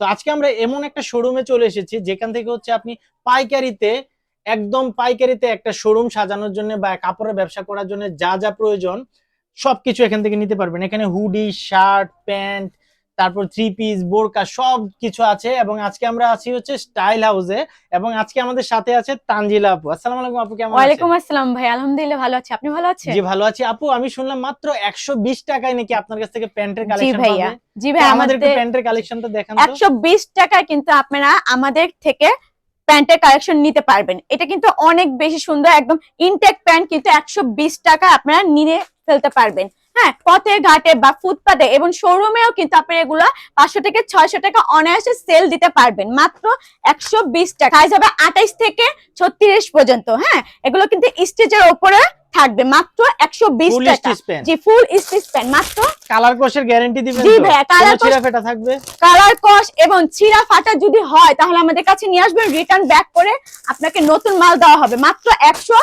তো আজকে আমরা এমন একটা শোরুমে চলে এসেছি, যেখান থেকে হচ্ছে আপনি পাইকারিতে, একদম পাইকারিতে একটা শোরুম সাজানোর জন্য বা কাপড়ের ব্যবসা করার জন্য যা যা প্রয়োজন, সবকিছু এখান থেকে নিতে পারবেন। এখানে হুডি শার্ট প্যান্ট তারপর থ্রি পিস বোরকা সব কিছু আছে এবং আজকে আমরা আছি হচ্ছে স্টাইল হাউসে এবং আজকে আমাদের সাথে আছে তানজিলা আপু। আসসালামু আলাইকুম আপু কেমন আছেন? ওয়ালাইকুম আসসালাম ভাই আলহামদুলিল্লাহ ভালো আছি। আপনি ভালো আছেন? জি ভালো আছি। আপু আমি শুনলাম মাত্র একশো বিশ টাকায় নাকি আপনার কাছ থেকে প্যান্টের কালেকশন ভাইয়া। জি ভাই আমাদের প্যান্টের কালেকশনটা দেখান তো। একশো বিশ টাকায় কিন্তু আপনারা আমাদের থেকে প্যান্টের কালেকশন নিতে পারবেন। এটা কিন্তু অনেক বেশি সুন্দর একদম ইনটেক প্যান্ট কিন্তু একশো বিশ টাকা আপনারা নিয়ে ফেলতে পারবেন। হ্যাঁ পথে ঘাটে বা ফুটপাতে এবং শোরুমেও কিন্তু আপনি এগুলো পাঁচশো থেকে ছয়শো টাকা অনায়াসে সেল দিতে পারবেন। মাত্র একশো বিশ টাকা। সাইজ হবে আঠাইশ থেকে ছত্রিশ পর্যন্ত হ্যাঁ? এগুলো কিন্তু স্টেজের ওপরে থাকবে। মাত্র একশো বিশ টাকা। জি ফুল স্টিচ প্যান্ট মাত্র কালার কোশের গ্যারান্টি দিবেন জি? ভাইয়া, colour ছিঁড়া ফেটা থাকবে? কালার কস এবং ছিঁড়া ফাটা যদি হয় তাহলে আমাদের কাছে নিয়ে আসবেন রিটার্ন ব্যাক করে আপনাকে নতুন মাল দেওয়া হবে। মাত্র একশো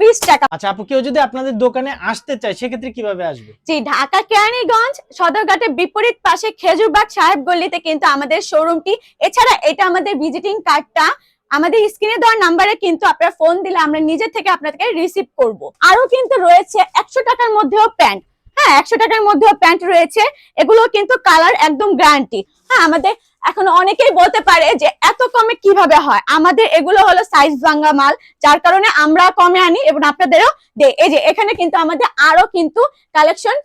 বিশ টাকা। আচ্ছা আপু কেউ যদি আপনাদের দোকানে আসতে চায় সেক্ষেত্রে কীভাবে আসবে? জি ঢাকা কেরানীগঞ্জ সদরঘাটের বিপরীত পাশে খেজুরবাগ সাহেব গল্লিতে কিন্তু আমাদের শোরুমটি এছাড়া এটা আমাদের ভিজিটিং কার্ডটা আমাদের স্ক্রিনে দেওয়ার নাম্বারে কিন্তু আপনারা ফোন দিলে আমরা নিজে থেকে আপনাদেরকে রিসিভ করব। আরও কিন্তু রয়েছে একশো টাকার মধ্যেও প্যান্ট হ্যাঁ একশো টাকার মধ্যেও প্যান্ট রয়েছে। এগুলো কিন্তু কালার একদম গ্যারান্টি হ্যাঁ আমাদের এখন অনেকেই বলতে পারে যে এত কমে কীভাবে হয়? আমাদের এগুলো হলো সাইজ ভাঙ্গা মাল, যার কারণে আমরা কমে আনি এবং আপনাদেরও দেই। এই যে, এখানে কিন্তু আমাদের আরও কিন্তু কালেকশন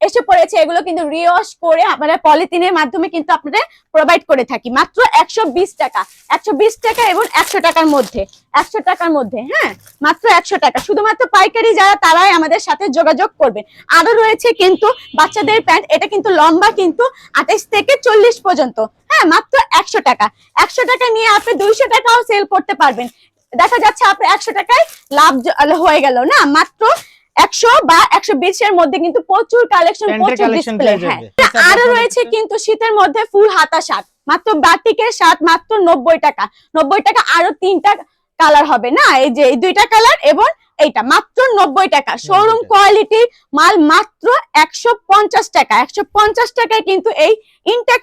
এসে পড়েছে। এগুলো কিন্তু রিওয়াশ করে আমরা পলিথিনের মাধ্যমে কিন্তু আপনাদের প্রোভাইড করে থাকি। মাত্র একশো বিশ টাকা। একশো বিশ টাকা এবং একশো টাকার মধ্যে। একশো টাকার মধ্যে হ্যাঁ? মাত্র একশো টাকা। শুধুমাত্র পাইকারি যারা, তারাই আমাদের সাথে যোগাযোগ করবেন। আরও রয়েছে কিন্তু বাচ্চাদের প্যান্ট। এটা কিন্তু লম্বা কিন্তু আঠাইশ থেকে চল্লিশ পর্যন্ত। হ্যাঁ মাত্র একশো টাকা। একশো টাকা নিয়ে আপনি দুইশো টাকাও সেল করতে পারবেন। দেখা যাচ্ছে আপনার একশো টাকায় লাভ হয়ে গেল না? মাত্র একশো বা একশো বিশের মধ্যে কিন্তু প্রচুর কালেকশন প্রচুর ডিসপ্লে হ্যাঁ। আরও রয়েছে কিন্তু শীতের মধ্যে ফুল হাতা শার্ট। মাত্র বাটিকের শার্ট মাত্র নব্বই টাকা। নব্বই টাকা আরও তিনটা কালার হবে না? এই যে এই দুইটা কালার এবং এইটা মাত্র নব্বই টাকা। শোরুম টাকা। কোয়ালিটির মাল মাত্র একশো পঞ্চাশ টাকা। একশো পঞ্চাশ টাকায় কিন্তু এই ইনটেক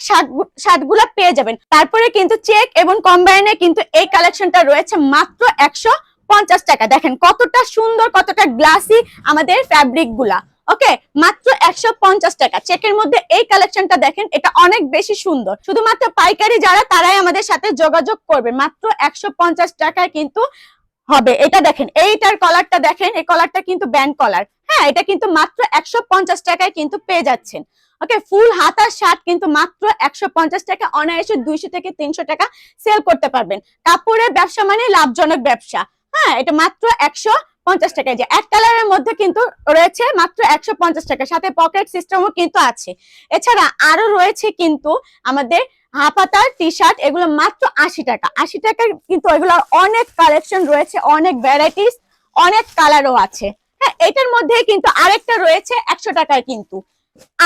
শার্টগুলা পেয়ে যাবেন। তারপরে কিন্তু চেক এবং কম্বাইনে কিন্তু এই কালেকশনটা রয়েছে মাত্র একশো পঞ্চাশ টাকা। দেখেন কতটা সুন্দর কতটা গ্লাসি আমাদের ফ্যাব্রিকগুলা ওকে মাত্র একশো পঞ্চাশ টাকা। চেকের মধ্যে এই কালেকশনটা দেখেন এটা অনেক বেশি সুন্দর। শুধুমাত্র পাইকারি যারা তারাই আমাদের সাথে যোগাযোগ করবে। মাত্র একশো পঞ্চাশ টাকায় কিন্তু হবে। এটা দেখেন, এইটার কলারটা দেখেন, এই কলারটা কিন্তু ব্যান্ড কলার হ্যাঁ এটা কিন্তু মাত্র একশো পঞ্চাশ টাকায় কিন্তু পেয়ে যাচ্ছেন। ওকে ফুল হাতার শার্ট কিন্তু মাত্র একশো পঞ্চাশ টাকা অনায়াসে দুইশো থেকে তিনশো টাকা সেল করতে পারবেন। কাপড়ের ব্যবসা মানে লাভজনক ব্যবসা। হ্যাঁ এটা মাত্র একশো পঞ্চাশ টাকা এই যে এক কালারের মধ্যে কিন্তু রয়েছে মাত্র একশো পঞ্চাশ টাকা। সাথে পকেট সিস্টেমও কিন্তু আছে। এছাড়া আরও রয়েছে কিন্তু আমাদের হাফাতার টি শার্ট এগুলো মাত্র আশি টাকা। আশি টাকা কিন্তু এগুলোর অনেক কালেকশন রয়েছে, অনেক ভ্যারাইটিস অনেক কালারও আছে। হ্যাঁ এটার মধ্যে কিন্তু আরেকটা রয়েছে একশো টাকায় কিন্তু।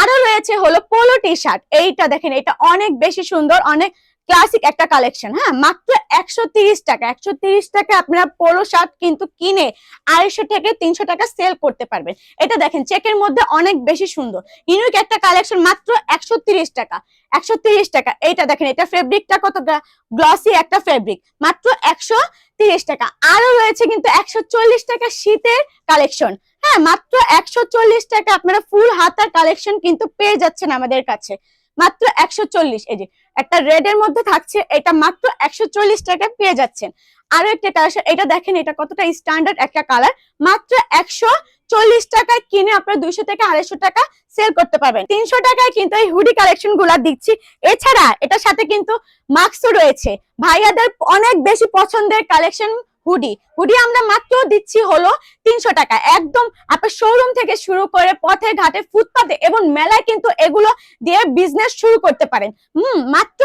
আরও রয়েছে হলো পোলো টি শার্ট এইটা দেখেন, এটা অনেক বেশি সুন্দর, অনেক ক্লাসিক একটা কালেকশন হ্যাঁ? মাত্র একশো তিরিশ টাকা। একশো তিরিশ টাকা আপনারা পোলো শার্ট কিন্তু কিনে আড়াইশো থেকে তিনশো টাকা সেল করতে পারবেন। এটা দেখেন চেকের মধ্যে অনেক বেশি সুন্দর। ইউনিক একটা কালেকশন মাত্র একশো তিরিশ টাকা। একশো তিরিশ টাকা। এইটা দেখেন, এটা ফেব্রিকটা কত গ্লসি একটা ফেব্রিক মাত্র একশো তিরিশ টাকা। আরও রয়েছে কিন্তু একশো চল্লিশ টাকা শীতের কালেকশন হ্যাঁ মাত্র একশো চল্লিশ টাকা আপনারা ফুল হাতার কালেকশন কিন্তু পেয়ে যাচ্ছেন আমাদের কাছে। মাত্র একশো চল্লিশ। এই যে একটা রেড এর মধ্যে থাকছে, এটা মাত্র একশো চল্লিশ টাকায় পেয়ে যাচ্ছেন। আরও একটা কালেকশন এটা দেখেন, এটা কতটা স্ট্যান্ডার্ড একটা কালার মাত্র একশো চল্লিশ টাকায় কিনে আপনারা দুইশো থেকে আড়াইশো টাকা সেল করতে পারবেন। তিনশো টাকায় কিন্তু এই হুডি কালেকশনগুলা দিচ্ছি। এছাড়া এটার সাথে কিন্তু মাস্কও রয়েছে। ভাইয়াদের অনেক বেশি পছন্দের কালেকশন হুডি হুডি আমরা মাত্র দিচ্ছি হলো তিনশো টাকা। একদম আপনার শোরুম থেকে শুরু করে পথে ঘাটে ফুটপাতে এবং মেলায় কিন্তু এগুলো দিয়ে বিজনেস শুরু করতে পারেন। হুম মাত্র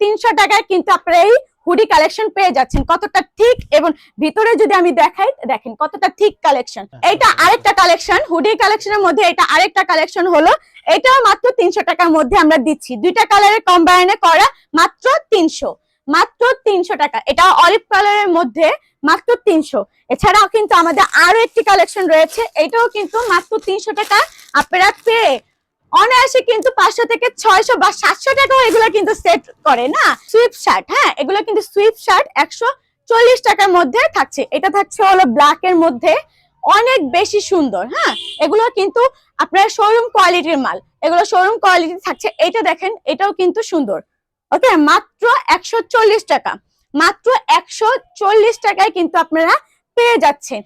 তিনশো টাকায় কিন্তু আপনারা এই হুডি কালেকশন পেয়ে যাচ্ছেন। কতটা ঠিক এবং ভিতরে যদি আমি দেখাই দেখেন কতটা ঠিক কালেকশন এইটা আরেকটা কালেকশন হুডি কালেকশনের মধ্যে এটা আরেকটা কালেকশন হলো। এটাও মাত্র তিনশো টাকার মধ্যে আমরা দিচ্ছি। দুইটা কালারের কম্বাইনে করা মাত্র তিনশো। মাত্র তিনশো টাকা। এটা অলিভ কালারের মধ্যে মাত্র তিনশো। এছাড়াও কিন্তু আমাদের আরও একটি কালেকশন রয়েছে, এটাও কিন্তু মাত্র তিনশো টাকা। আপনারা পেয়ে অনায়াসে কিন্তু পাঁচশো থেকে ছয়শো বা সাতশো টাকাও এগুলো কিন্তু সেট করে না? সুইফট শার্ট হ্যাঁ এগুলো কিন্তু সুইফট শার্ট একশো চল্লিশ টাকার মধ্যে থাকছে। এটা থাকছে হলো ব্ল্যাক এর মধ্যে। অনেক বেশি সুন্দর হ্যাঁ এগুলো কিন্তু আপনার শোরুম কোয়ালিটির মাল। এগুলো শোরুম কোয়ালিটি থাকছে। এটা দেখেন, এটাও কিন্তু সুন্দর। ওকে মাত্র একশো চল্লিশ টাকা। মাত্র একশো চল্লিশ টাকায় কিন্তু আপনারা পেয়ে যাচ্ছেন।